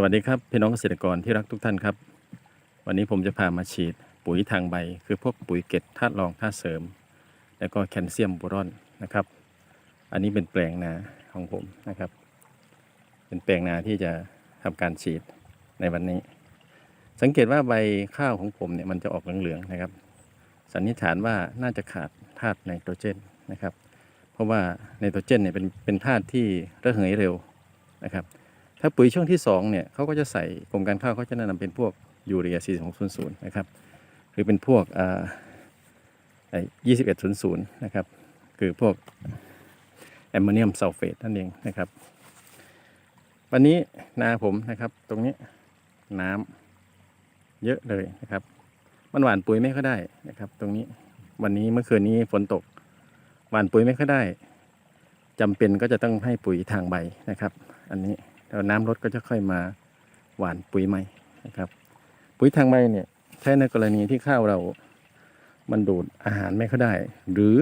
สวัสดีครับพี่น้องเกษตรกรที่รักทุกท่านครับ วันนี้ผมจะพามาฉีดปุ๋ยทางใบ คือพวกปุ๋ยเกล็ดธาตุรองธาตุเสริม แล้วก็แคลเซียมโบรอนนะครับ อันนี้เป็นแปลงนาของผมนะครับ เป็นแปลงนาที่จะทำการฉีดในวันนี้ สังเกตว่าใบข้าวของผมเนี่ยมันจะออกเหลืองๆนะครับ สันนิษฐานว่าน่าจะขาดธาตุไนโตรเจนนะครับ เพราะว่าไนโตรเจนเนี่ยเป็นเป็นธาตุที่ระเหยเร็วนะครับ ถ้าปุ๋ยช่วงที่2เนี่ยเขาก็จะใส่กรมการข้าวเขาจะแนะนำเป็นพวกยูเรีย 4600 นะครับ หรือเป็นพวกอ่าไอ้2100 นะครับ คือพวกแอมโมเนียมซัลเฟตนั่นเองนะครับ วันนี้นาผมนะครับตรงนี้น้ำเยอะเลยนะครับ มันหว่านปุ๋ยไม่ค่อยได้นะครับ ตรงนี้วันนี้เมื่อคืนนี้ฝนตก หว่านปุ๋ยไม่ค่อยได้จำเป็นก็จะต้องให้ปุ๋ยทางใบนะครับ อันนี้ แล้วน้ำลดก็จะค่อยมาหว่านปุ๋ยใหม่นะครับ ปุ๋ยทางใบเนี่ยใช้ในกรณีที่ข้าวเรามันดูดอาหารไม่ค่อยได้ หรือ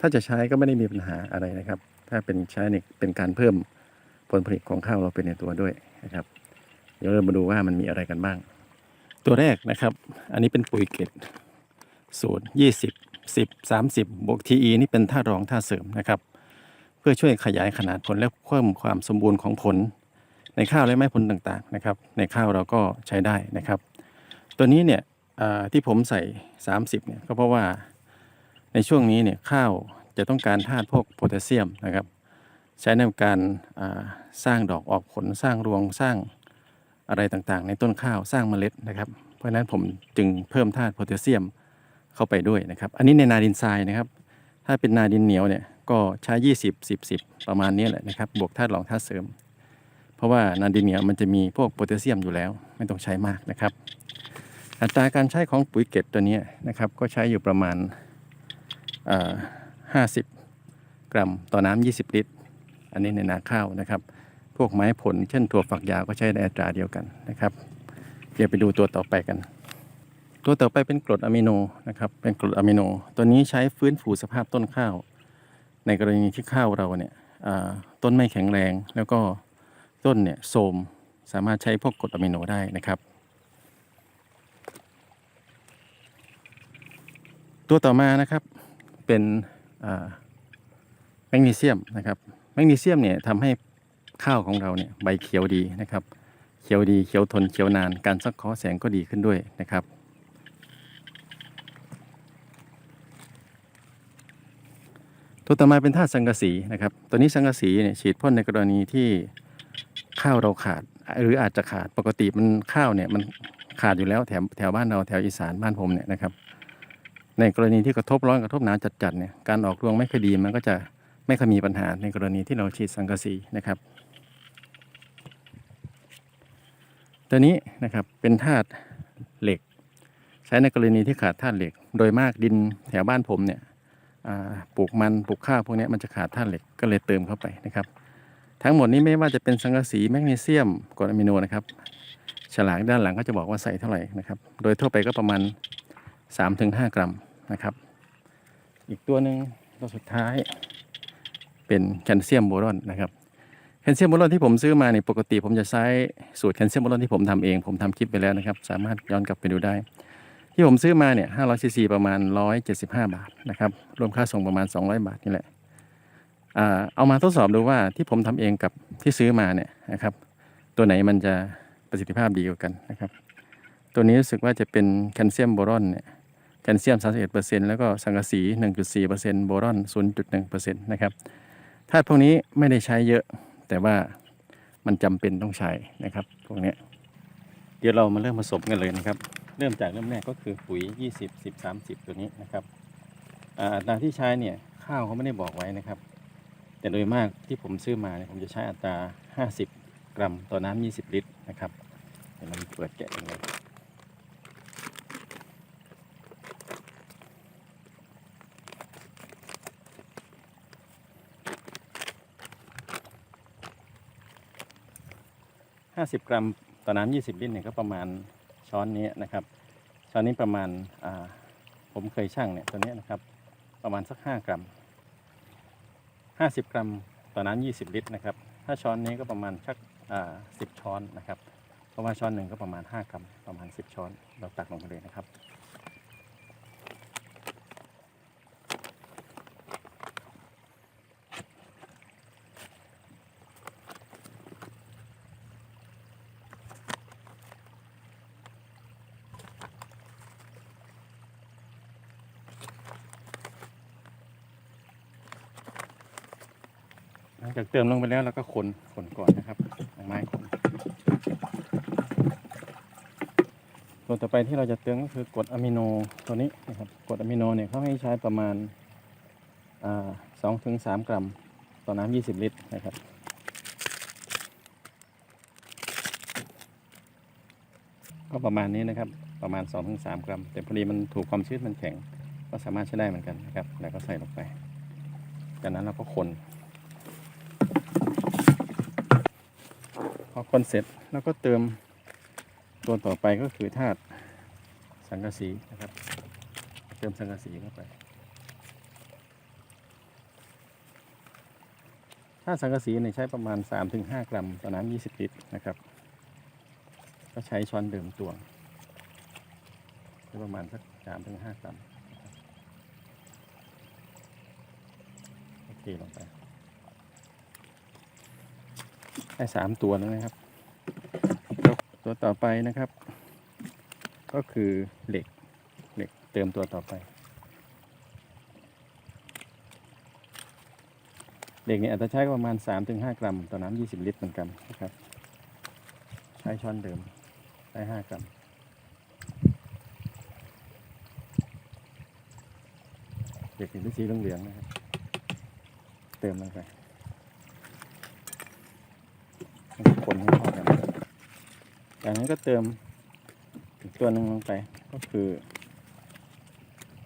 ถ้าจะใช้ก็ไม่ได้มีปัญหาอะไรนะครับ ถ้าเป็นใช้ในเป็นการเพิ่มผลผลิตของข้าวเราเป็นในตัวด้วยนะครับ เดี๋ยวเรามาดูว่ามันมีอะไรกันบ้าง ตัวแรกนะครับ อันนี้เป็นปุ๋ยเกล็ดสูตร20 10 30 บวก TE นี่เป็นธารองธาเสริมนะครับ เพื่อช่วยขยายขนาดผลและเพิ่มความสมบูรณ์ของผล ในข้าวและไม้ผลต่างๆนะครับ ในข้าวเราก็ใช้ได้นะครับ ตัวนี้เนี่ยที่ผมใส่ 30เนี่ยก็เพราะว่าในช่วงนี้เนี่ยข้าวจะต้องการธาตุพวกโพแทสเซียมนะครับ ใช้ในการาสร้างดอกออกผลสร้างรวงสร้างอะไรต่างๆ ในต้นข้าวสร้างเมล็ดนะครับ เพราะฉะนั้นผมจึงเพิ่มธาตุโพแทสเซียมเข้าไปด้วยนะครับ อันนี้ในนาดินทรายนะครับ ถ้าเป็นนาดินเหนียวเนี่ยก็ใช้ 20 10 10 ประมาณนี้แหละนะครับ บวกธาตุรองธาตุเสริม ราะว่านาดินเนียมันจะมีพวกโพแทสเซียมอยู่แล้ว ไม่ต้องใช้มากนะครับ อัตราการใช้ของปุ๋ยเก็บตัวนี้นะครับ ก็ใช้อยู่ประมาณ 50 กรัมต่อน้ำ20 ลิตร อันนี้ในนาข้าวนะครับ พวกไม้ผลเช่นถั่วฝักยาวก็ใช้ในอัตราเดียวกันนะครับเดี๋ยวไปดูตัวต่อไปกัน ตัวต่อไปเป็นกรดอะมิโนนะครับเป็นกรดอะมิโน ตัวนี้ใช้ฟื้นฟูสภาพต้นข้าว ในกรณีที่ข้าวเราเนี่ยต้นไม่แข็งแรงแล้วก็ ต้นเนี่ยโทรมสามารถใช้พวกกรดอะมิโนได้นะครับ ตัวต่อมานะครับเป็นแมกนีเซียมนะครับแมกนีเซียมเนี่ยทำให้ข้าวของเราเนี่ยใบเขียวดีนะครับ เขียวดีเขียวทนเขียวนาน การสังเคาะแสงก็ดีขึ้นด้วยนะครับตัวต่อมาเป็นธาตุสังกะสีนะครับ ตัวนี้สังกะสีเนี่ยฉีดพ่นในกรณีที่ ข้าวเราขาด หรืออาจจะขาดปกติมันข้าวเนี่ยมันขาดอยู่แล้วแถวแถวบ้านเราแถวอีสานบ้านผมเนี่ยนะครับ ในกรณีที่กระทบร้อนกระทบหนาวจัดๆเนี่ยการออกรวงไม่คดีมันก็จะไม่ค่อยมีปัญหาในกรณีที่เราฉีดสังกะสีนะครับตัวนี้นะครับเป็นธาตุเหล็ก ใช้ในกรณีที่ขาดธาตุเหล็ก โดยมากดินแถวบ้านผมเนี่ยปลูกมันปลูกข้าวพวกนี้มันจะขาดธาตุเหล็กก็เลยเติมเข้าไปนะครับ ทั้งหมดนี้ไม่ว่าจะเป็นสังกะสีแมกนีเซียมกรดอะมิโนนะครับฉลากด้านหลังก็จะบอกว่าใส่เท่าไหร่นะครับ โดยทั่วไปก็ประมาณ 3-5 กรัมนะครับ อีกตัวหนึ่งตัวสุดท้ายเป็นแคลเซียมโบรอนนะครับแคลเซียมโบรอนที่ผมซื้อมาเนี่ยปกติผมจะใช้สูตรแคลเซียมโบรอนที่ผมทำเองผมทำคลิปไปแล้วนะครับ สามารถย้อนกลับไปดูได้ ที่ผมซื้อมาเนี่ย500ซีซีประมาณ 175 บาทนะครับรวมค่าส่งประมาณ 200 บาทนี่แหละ เอามาทดสอบดูว่าที่ผมทำเองกับที่ซื้อมาเนี่ยนะครับ ตัวไหนมันจะประสิทธิภาพดีกว่ากันนะครับ ตัวนี้รู้สึกว่าจะเป็นแคลเซียมโบรอนเนี่ยแคลเซียม 31%แล้วก็สังกะสี 1.4%โบรอน 0.1%นะครับธาตุพวกนี้ไม่ได้ใช้เยอะ แต่ว่ามันจำเป็นต้องใช้นะครับพวกนี้เดี๋ยวเรามาเริ่มผสมกันเลยนะครับ เริ่มจากเริ่มแรกก็คือปุ๋ย 20 10 30 ตัวนี้นะครับอ่าอัตราที่ใช้เนี่ยข้าวเขาไม่ได้บอกไว้นะครับ แต่โดยมากที่ผมซื้อมาเนี่ยผมจะใช้อัตรา 50 กรัมต่อน้ำ20 ลิตรนะครับเดี๋ยวเราเปิดแกะกันเลย50กรัมต่อน้ำ20ลิตรเนี่ยก็ประมาณช้อนนี้นะครับ ช้อนนี้ประมาณผมเคยชั่งเนี่ยตัวนี้นะครับ ประมาณสัก5กรัม 50 กรัมต่อน้ำ20 ลิตรนะครับ ถ้าช้อนนี้ก็ประมาณชักอ่า10ช้อนนะครับ เพราะว่าช้อนหนึ่งก็ประมาณ 5 กรัม ประมาณ 10 ช้อน เราตักลงไปเลยนะครับ จากเติมลงไปแล้วเราก็คนคนก่อนนะครับไม้คนตัวต่อไปที่เราจะเติมก็คือกรดอะมิโนตัวนี้นะครับกรดอะมิโนเนี่ยเขาให้ใช้ประมาณสองถึงสามกรัม ต่อน้ำยี่สิบลิตรนะครับก็ประมาณนี้นะครับประมาณ 2-3ถึงกรัม แต่พอดีมันถูกความชื้นมันแข็ง ก็สามารถใช้ได้เหมือนกันนะครับ แล้วก็ใส่ลงไป จากนั้นเราก็คน อคนเสร็จแล้วก็เติมตัวต่อไปก็คือธาตุสังกะสีนะครับ เติมสังกะสีเข้าไปธาตุสังกะสีเนี่ยใช้ประมาณ 3-5 กรัมต่อน้ำ20 ลิตรนะครับ ก็ใช้ช้อนเดิมตวงใช้ประมาณสัก3-5 กรัมนะครับโอเคลงไป ได้สามตัวแล้วนะครับแล้วตัวต่อไปนะครับ ก็คือเหล็กเหล็กเติมตัวต่อไปเหล็กเนี่ยอาจจะใช้ประมาณ 3-5 กรัม ต่อน้ำ20 ลิตรเหมือนกันนะครับ ใช้ช้อนเดิมได้ 5 กรัมเหล็กเป็นสีเหลืองๆนะครับ เติมลงไป คนให้เข้ากันจากนั้นก็เติมอีกตัวหนึ่งลงไปก็คือ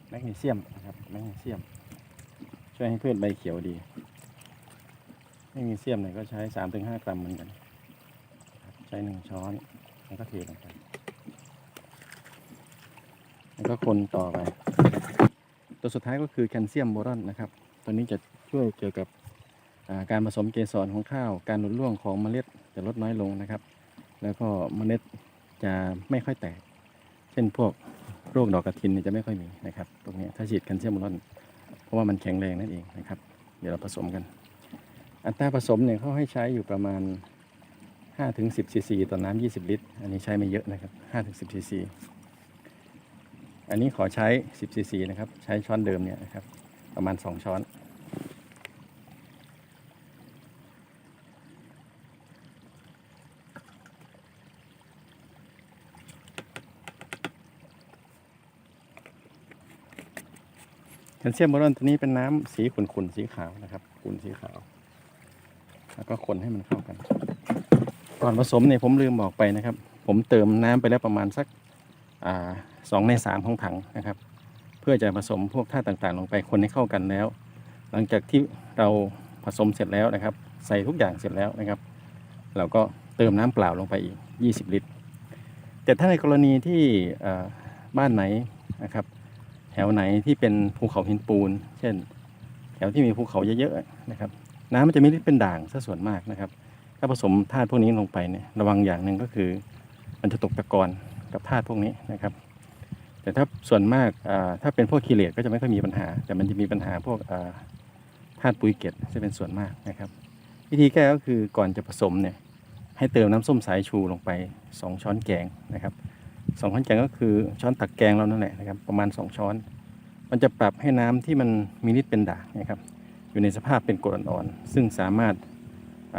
แมกนีเซียมนะครับแมกนีเซียม ช่วยให้พืชใบเขียวดีแมกนีเซียมเนี่ยก็ใช้สามถึงห้ากรัมเหมือนกัน ใช้หนึ่งช้อนแล้วก็เทลงไปแล้วก็คนต่อไป ตัวสุดท้ายก็คือแคลเซียมโบรอนนะครับ ตัวนี้จะช่วยเกี่ยวกับการผสมเกสรของข้าว การหลุดร่วงของเมล็ด จะลดน้อยลงนะครับ แล้วก็เมล็ดจะไม่ค่อยแตก เช่นพวกโรคดอกกระถินเนี่ยจะไม่ค่อยมีนะครับตรงนี้ถ้าฉีดแคลเซียมโบรอนเพราะว่ามันแข็งแรงนั่นเองนะครับ เดี๋ยวเราผสมกัน อัตราผสมเนี่ยเขาให้ใช้อยู่ประมาณ 5-10ซีซีต่อน้ำ20 ลิตร อันนี้ใช้ไม่เยอะนะครับ5-10ซีซีอันนี้ขอใช้ 10ซีซีนะครับ ใช้ช้อนเดิมเนี่ยนะครับ ประมาณ 2 ช้อน ลเซียมโบรอนตัวนี้เป็นน้ำสีขุ่นๆสีขาวนะครับขุ่นสีขาว แล้วก็คนให้มันเข้ากัน ก่อนผสมเนี่ยผมลืมบอกไปนะครับ ผมเติมน้ำไปแล้วประมาณสักสองในสามของถังนะครับ เพื่อจะผสมพวกธาตุต่างๆ ลงไปคนให้เข้ากันแล้ว หลังจากที่เราผสมเสร็จแล้วนะครับ ใส่ทุกอย่างเสร็จแล้วนะครับ เราก็เติมน้ำเปล่าลงไปอีก 20 ลิตร แต่ถ้าในกรณีที่บ้านไหนนะครับ ถวไหนที่เป็นภูเขาหินปูน เช่น แถวที่มีภูเขาเยอะๆนะครับ น้ำมันจะมีทธิ์เป็นด่างซะส่วนมากนะครับ ถ้าผสมธาตุพวกนี้ลงไปเนี่ยระวังอย่างหนึ่งก็คือ มันจะตกตะกอนกับธาตุพวกนี้นะครับ แต่ถ้าส่วนมากอ่าถ้าเป็นพวกคีเลตก็จะไม่ค่อยมีปัญหา แต่มันจะมีปัญหาพวกอ่าธาตุปุ๋ยเกล็ดจะเป็นส่วนมากนะครับ วิธีแก้ก็คือก่อนจะผสมเนี่ยให้เติมน้ำส้มสายชูลงไป 2 ช้อนแกงนะครับ สองช้อนแกงก็คือช้อนตักแกงเรานั่นแหละนะครับประมาณ 2 ช้อน มันจะปรับให้น้ำที่มันมีฤทธิ์เป็นด่างนะครับอยู่ในสภาพเป็นกรดอ่อนซึ่งสามารถ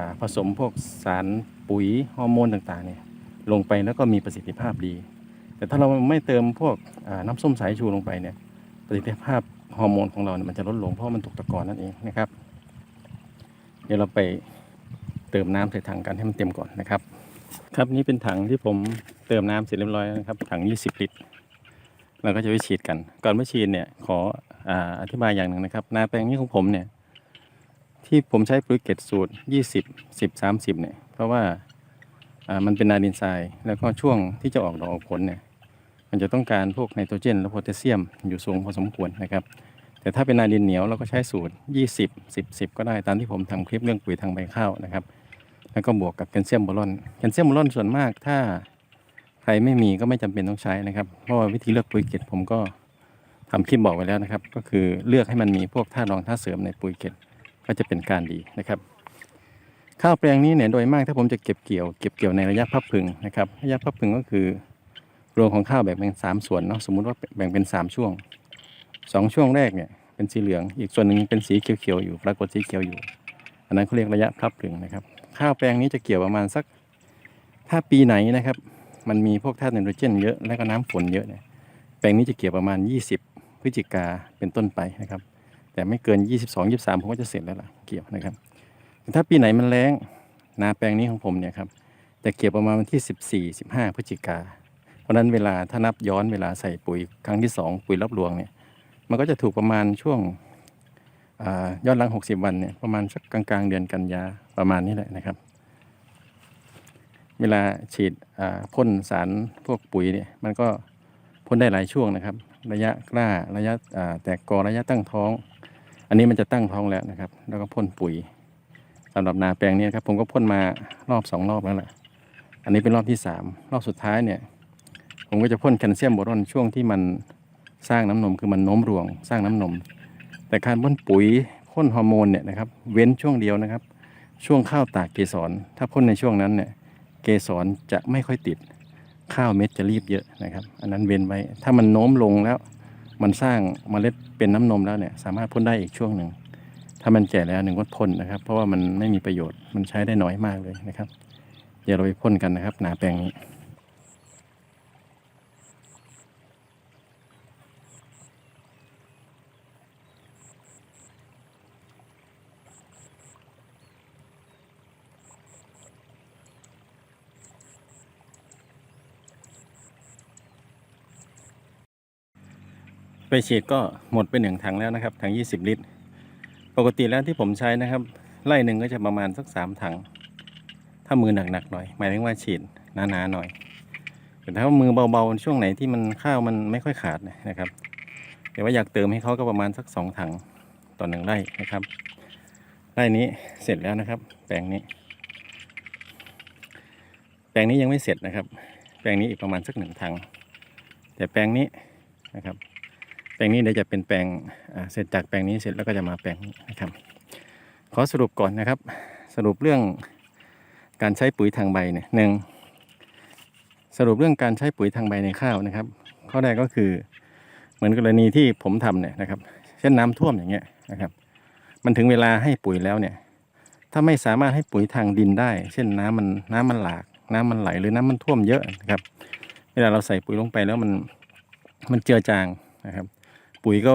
าผสมพวกสารปุ๋ยฮอร์โมนต่างๆเนี่ยลงไปแล้วก็มีประสิทธิภาพดี แต่ถ้าเราไม่เติมพวกน้ำส้มสายชูลงไปเนี่ยประสิทธิภาพฮอร์โมนของเราเนี่ยมันจะลดลงเพราะมันตกตะกอนนั่นเองนะครับ เดี๋ยวเราไปเติมน้ำใส่ถังกันให้มันเต็มก่อนนะครับ ครับนี่เป็นถังที่ผมเติมน้ำเสร็จเรียบร้อยนะครับ ถัง 20 ลิตรเราก็จะไปฉีดกัน ก่อนไปฉีดเนี่ยขอออธิบายอย่างหนึ่งนะครับ นาแปลงนี้ของผมเนี่ยที่ผมใช้ปุ๋ยเกตสูตร 20 10 30เนี่ยเพราะว่ามันเป็นนาดินทรายแล้วก็ช่วงที่จะออกดอกออกผลเนี่ยมันจะต้องการพวกไนโตรเจน และโพแทสเซียมอยู่สูงพอสมควรนะครับ แต่ถ้าเป็นนาดินเหนียวเราก็ใช้สูตร 20 10 10 ก็ได้ตามที่ผมทำคลิปเรื่องปุ๋ยทางใบข้าวนะครับ แล้วก็บวกกับแคลเซียมโบรอนแคลเซียมโบรอนส่วนมากถ้าใครไม่มีก็ไม่จำเป็นต้องใช้นะครับ เพราะว่าวิธีเลือกปุ๋ยเกตผมก็ทำคลิปบอกไว้แล้วนะครับ ก็คือเลือกให้มันมีพวกธาตุรองธาตุเสริมในปุ๋ยเกตก็จะเป็นการดีนะครับข้าวแปลงนี้เนี่ยโดยมากถ้าผมจะเก็บเกี่ยวเก็บเกี่ยวในระยะพับพึงนะครับระยะพับพึงก็คือรวงของข้าวแบ่งเป็นสามส่วนเนาะสมมุติว่าแบ่งเป็นสามช่วงสองช่วงแรกเนี่ยเป็นสีเหลือง อีกส่วนหนึ่งเป็นสีเขียวๆอยู่ปรากฏสีเขียวอยู่ อันนั้นเขาเรียกระยะพับพึงนะครับ ข้าวแปลงนี้จะเกี่ยวประมาณสัก ถ้าปีไหนนะครับ มันมีพวกธาตุไนโตรเจนเยอะและก็น้ำฝนเยอะเนี่ยแปลงนี้จะเกี่ยวประมาณ 20 พฤศจิกาเป็นต้นไปนะครับ แต่ไม่เกิน 22 23ผมก็จะเสร็จแล้วล่ะเกี่ยวนะครับแต่ถ้าปีไหนมันแล้งนาแปลงนี้ของผมเนี่ยครับจะเกี่ยวประมาณวันที่ 14 15 พฤศจิกาเพราะนั้นเวลาถ้านับย้อนเวลาใส่ปุ๋ยครั้งที่ 2 ปุ๋ยรับรวงเนี่ยมันก็จะถูกประมาณช่วงอย้อนหลัง 60 วันเนี่ยประมาณสักกลางๆ เดือนกันยา ประมาณนี้แหละนะครับ เวลาฉีดพ่นสารพวกปุ๋ยเนี่ยมันก็พ่นได้หลายช่วงนะครับ ระยะกล้าระยะแตกกอระยะตั้งท้อง อันนี้มันจะตั้งท้องแล้วนะครับ แล้วก็พ่นปุ๋ยสำหรับนาแปลงเนี้ครับ ผมก็พ่นมารอบสองรอบแล้วแหละอันนี้เป็นรอบที่สามรอบสุดท้ายเนี่ยผมก็จะพ่นแคลเซียมโบรอนช่วงที่มันสร้างน้ำนมคือมันโน้มรวง สร้างน้ำนม แต่การพ่นปุ๋ยพ่นฮอร์โมนเนี่ยนะครับ เว้นช่วงเดียวนะครับ ช่วงข้าวตากเกสร ถ้าพ่นในช่วงนั้นเนี่ยเกสรจะไม่ค่อยติดข้าวเม็ดจะรีบเยอะนะครับ อันนั้นเว้นไว้ ถ้ามันโน้มลงแล้วมันสร้างเมล็ดเป็นน้ำนมแล้วเนี่ยสามารถพ่นได้อีกช่วงหนึ่ง ถ้ามันแก่แล้วหนึ่งก็พ่นนะครับ เพราะว่ามันไม่มีประโยชน์มันใช้ได้น้อยมากเลยนะครับ เดี๋ยวเราไปพ่นกันนะครับ หนาแปลงนี้ ไปฉีดก็หมดไปหนึ่งถังแล้วนะครับถัง 20 ลิตร ปกติแล้วที่ผมใช้นะครับไล่หนึ่งก็จะประมาณสักสามถัง ถ้ามือหนักๆหน่อย หมายถึงว่าฉีดหนาๆหน่อย แต่ถ้ามือเบาๆช่วงไหนที่มันข้าวมันไม่ค่อยขาดนะครับแต่ว่าอยากเติมให้เขาก็ประมาณสักสองถังต่อหนึ่งไร่นะครับไร่นี้เสร็จแล้วนะครับ แปลงนี้ แปลงนี้ยังไม่เสร็จนะครับ แปลงนี้อีกประมาณสักหนึ่งถัง แต่แปลงนี้นะครับ แปลงนี้เดี๋ยวจะเป็นแปลงเสร็จจากแปลงนี้เสร็จแล้วก็จะมาแปลงนี้นะครับ ขอสรุปก่อนนะครับ สรุปเรื่องการใช้ปุ๋ยทางใบเนี่ยหนึ่งสรุปเรื่องการใช้ปุ๋ยทางใบในข้าวนะครับ ข้อแรกก็คือเหมือนกรณีที่ผมทำเนี่ยนะครับ เช่นน้ำท่วมอย่างเงี้ยนะครับ มันถึงเวลาให้ปุ๋ยแล้วเนี่ย ถ้าไม่สามารถให้ปุ๋ยทางดินได้ เช่นน้ำมันน้ำมันหลาก น้ำมันไหลหรือน้ำมันท่วมเยอะนะครับ เวลาเราใส่ปุ๋ยลงไปแล้วมันมันเจือจางนะครับ ปุ๋ยก็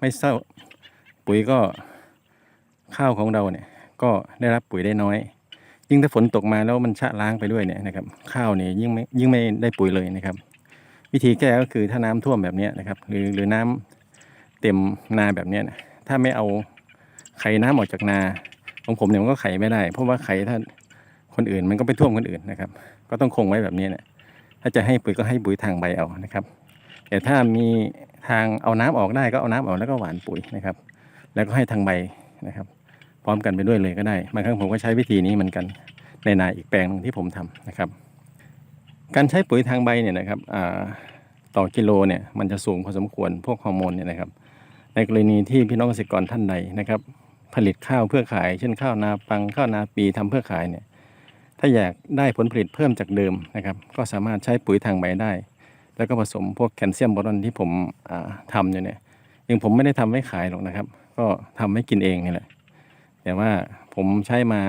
ไม่เศร้าปุ๋ยก็ข้าวของเราเนี่ยก็ได้รับปุ๋ยได้น้อย ยิ่งถ้าฝนตกมาแล้วมันชะล้างไปด้วยเนี่ยนะครับข้าวเนี่ยยิ่งไม่ยิ่งไม่ได้ปุ๋ยเลยนะครับ วิธีแก้ก็คือถ้าน้ำท่วมแบบนี้นะครับ หรือหรือน้ำเต็มนาแบบนี้นะถ้าไม่เอาไข่น้ำออกจากนาของผมเนี่ยมันก็ไขไม่ได้ เพราะว่าไข่ถ้าคนอื่นมันก็ไปท่วมคนอื่นนะครับ ก็ต้องคงไว้แบบนี้เนี่ยถ้าจะให้ปุ๋ยก็ให้ปุ๋ยทางใบเอานะครับ แต่ถ้ามีทางเอาน้ำออกได้ก็เอาน้ำออกแล้วก็หวานปุ๋ยนะครับ แล้วก็ให้ทางใบนะครับ พร้อมกันไปด้วยเลยก็ได้บางครั้งผมก็ใช้วิธีนี้เหมือนกันในนาอีกแปลงหนึ่งที่ผมทำนะครับ การใช้ปุ๋ยทางใบเนี่ยนะครับต่อกิโลเนี่ยมันจะสูงพอสมควรพวกฮอร์โมนเนี่ยนะครับในกรณีที่พี่น้องเกษตรกรท่านใดนะครับ ผลิตข้าวเพื่อขาย เช่นข้าวนาปังข้าวนาปีทำเพื่อขายเนี่ยถ้าอยากได้ผลผลิตเพิ่มจากเดิมนะครับ ก็สามารถใช้ปุ๋ยทางใบได้ แล้วก็ผสมพวกแคลเซียมโบรอนที่ผมอ่าทำอยู่เนี่ยยังผมไม่ได้ทำไว้ขายหรอกนะครับ ก็ทำให้กินเองนี่แหละ แต่ว่าผมใช้มา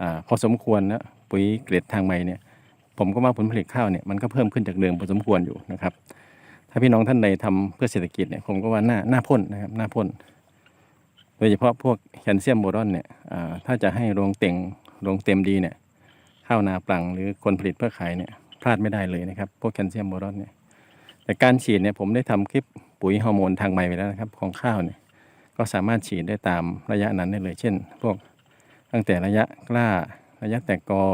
อพอสมควรนะปุ๋ยเกรดทางใบเนี่ย ผมก็ว่าผลผลิตข้าวเนี่ยมันก็เพิ่มขึ้นจากเดิมพอสมควรอยู่นะครับ ถ้าพี่น้องท่านใดทำเพื่อเศรษฐกิจเนี่ยผมก็ว่าหน้าหน้าพ่นนะครับหน้าพ่นโดยเฉพาะพวกแคลเซียมโบรอนเนี่ยถ้าจะให้โรงเต็งโรงเต็มดีเนี่ยข้าวนาปลังหรือคนผลิตเพื่อขายเนี่ย พลาดไม่ได้เลยนะครับ พวกแคลเซียมโบรอนเนี่ย แต่การฉีดเนี่ยผมได้ทำคลิปปุ๋ยฮอร์โมนทางใบไปแล้วนะครับ ของข้าวเนี่ย ก็สามารถฉีดได้ตามระยะนั้นได้เลย เช่น พวกตั้งแต่ระยะกล้า ระยะแตกกอ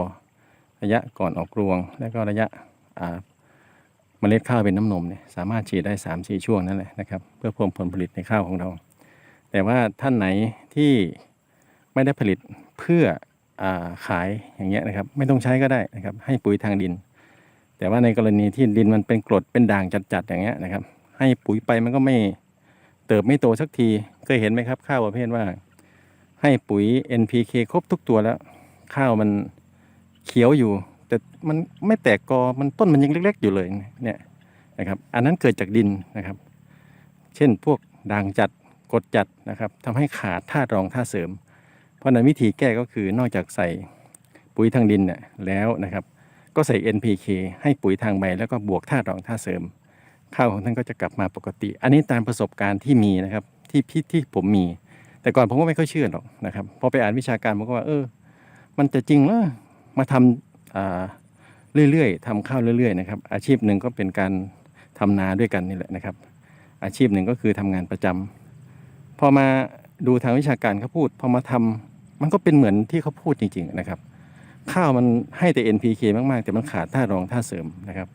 ระยะก่อนออกรวง แล้วก็ระยะอ่าเมล็ดข้าวเป็นน้ำนมเนี่ยสามารถฉีดได้3ามสี่ช่วงนั่นแหละนะครับ เพื่อเพิ่มผลผลิตในข้าวของเรา แต่ว่าท่านไหนที่ไม่ได้ผลิตเพื่ออขายอย่างเงี้ยนะครับ ไม่ต้องใช้ก็ได้นะครับ ให้ปุ๋ยทางดิน แต่ว่าในกรณีที่ดินมันเป็นกรดเป็นด่างจัดๆอย่างเงี้ยนะครับ ให้ปุ๋ยไปมันก็ไม่เติบไม่โตสักทีเคยเห็นไหมครับ ข้าวประเภทว่า ให้ปุ๋ย NPK ครบทุกตัวแล้ว ข้าวมันเขียวอยู่ แต่มันไม่แตกกอมันต้นมันยังเล็ก ๆ อยู่เลยเนี่ยนะครับ อันนั้นเกิดจากดินนะครับ เช่นพวกด่างจัดกรดจัดนะครับทำให้ขาดธาตุรองธาตุเสริม เพราะฉะนั้นวิธีแก้ก็คือนอกจากใส่ปุ๋ยทางดินเนี่ยแล้วนะครับ ก็ใส่ NPK ให้ปุ๋ยทางใบแล้วก็บวกธาตุรองธาตุเสริม ข้าวของท่านก็จะกลับมาปกติ อันนี้ตามประสบการณ์ที่มีนะครับที่พี่ที่ผมมี แต่ก่อนผมก็ไม่ค่อยเชื่อหรอกนะครับพอไปอ่านวิชาการผมก็ว่า เออ มันจะจริงเหรอมาทำอ่าเรื่อยๆทำข้าวเรื่อยๆนะครับ อาชีพหนึ่งก็เป็นการทำนาด้วยกันนี่แหละนะครับ อาชีพหนึ่งก็คือทำงานประจำพอมาดูทางวิชาการเขาพูดพอมาทำมันก็เป็นเหมือนที่เขาพูดจริง ๆนะครับ ข้าวมันให้แต่ NPK มากๆ แต่มันขาดธารองธาเสริมนะครับ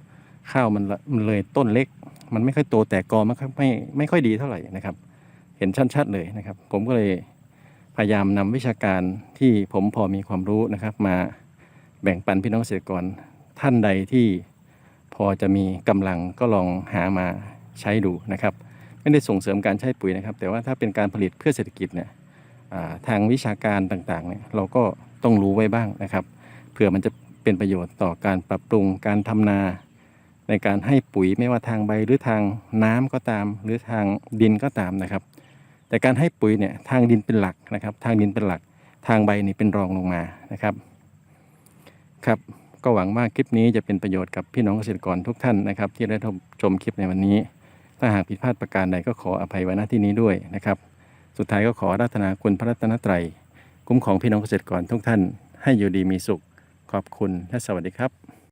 ข้าวมันมันเลยต้นเล็ก มันไม่ค่อยโตแต่กอมันก็ไม่ไม่ค่อยดีเท่าไหร่นะครับ เห็นชัดๆเลยนะครับ ผมก็เลยพยายามนำวิชาการที่ผมพอมีความรู้นะครับ มาแบ่งปันพี่น้องเกษตรกรท่านใดที่พอจะมีกำลังก็ลองหามาใช้ดูนะครับ ไม่ได้ส่งเสริมการใช้ปุ๋ยนะครับ แต่ว่าถ้าเป็นการผลิตเพื่อเศรษฐกิจเนี่ยทางวิชาการต่างๆเนี่ยเราก็ต้องรู้ไว้บ้างนะครับ เผื่อมันจะเป็นประโยชน์ต่อการปรับปรุงการทำนา ในการให้ปุ๋ยไม่ว่าทางใบหรือทางน้ำก็ตาม หรือทางดินก็ตามนะครับ แต่การให้ปุ๋ยเนี่ยทางดินเป็นหลักนะครับ ทางดินเป็นหลัก ทางใบนี่เป็นรองลงมานะครับครับก็หวังว่าคลิปนี้จะเป็นประโยชน์กับพี่น้องเกษตรกรทุกท่านนะครับ ที่ได้ชมคลิปในวันนี้ ถ้าหากผิดพลาดประการใดก็ขออภัยไว้ณที่นี้ด้วยนะครับ สุดท้ายก็ขอรัตนาคุณพระรัตนตรัย คุ้มของพี่น้องเกษตรกรทุกท่าน ให้อยู่ดีมีสุข ขอบคุณและสวัสดีครับ